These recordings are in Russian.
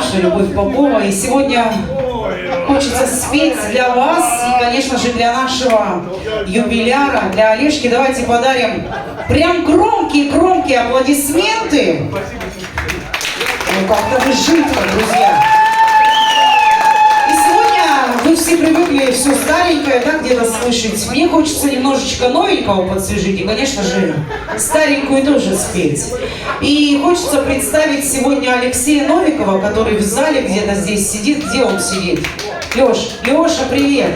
наша Любовь Попова. И сегодня хочется спеть для вас и, конечно же, для нашего юбиляра, для Олежки. Давайте подарим прям громкие-громкие аплодисменты. Ну, как-то вы жидко, друзья. И сегодня вы все привыкли все старенькое, слышать. Мне хочется немножечко новенького подсвежить и, конечно же, старенькую тоже спеть. И хочется представить сегодня Алексея Новикова, который в зале где-то здесь сидит. Где он сидит? Леш, Леша, привет!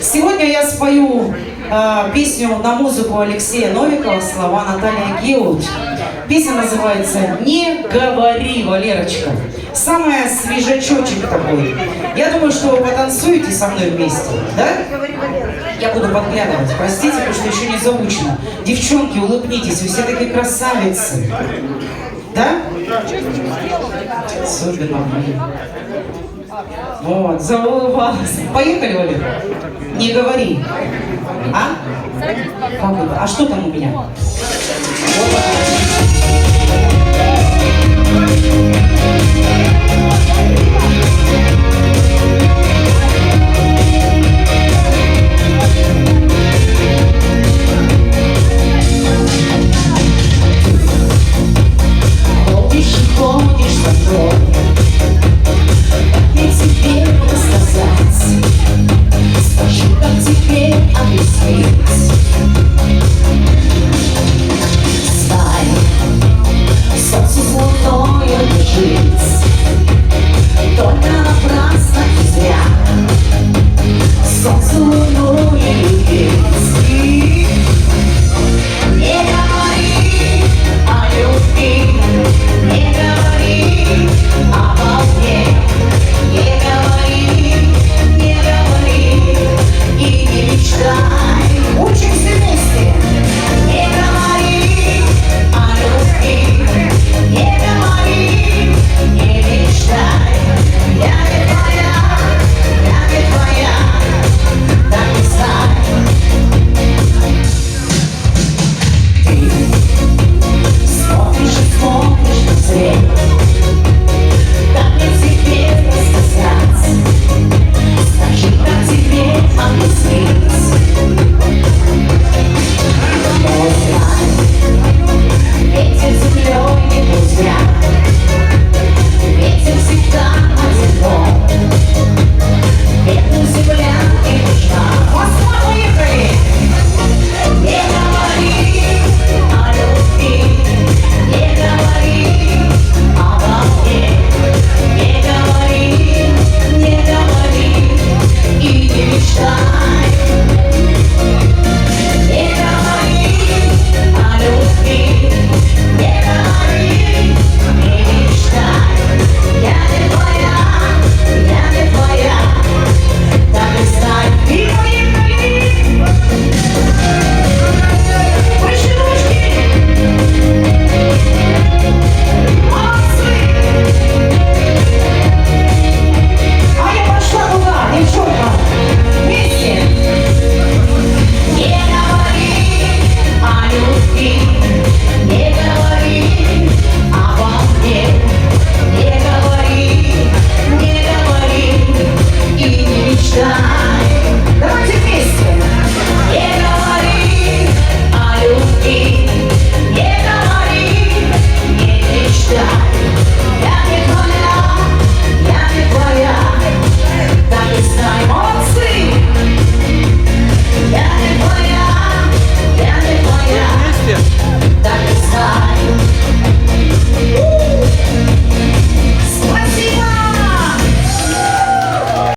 Сегодня я спою а, песню на музыку Алексея Новикова, слова Наталья Геут. Песня называется «Не говори, Валерочка». Самая свежачочек такой. Я думаю, что вы потанцуете со мной вместе, да? Я буду подглядывать. Простите, потому что еще не заучено. Девчонки, улыбнитесь, вы все такие красавицы. Да? Особенно. Вот, заулыбалась. Поехали, Оля? Не говори. А? А что там у меня? Вот.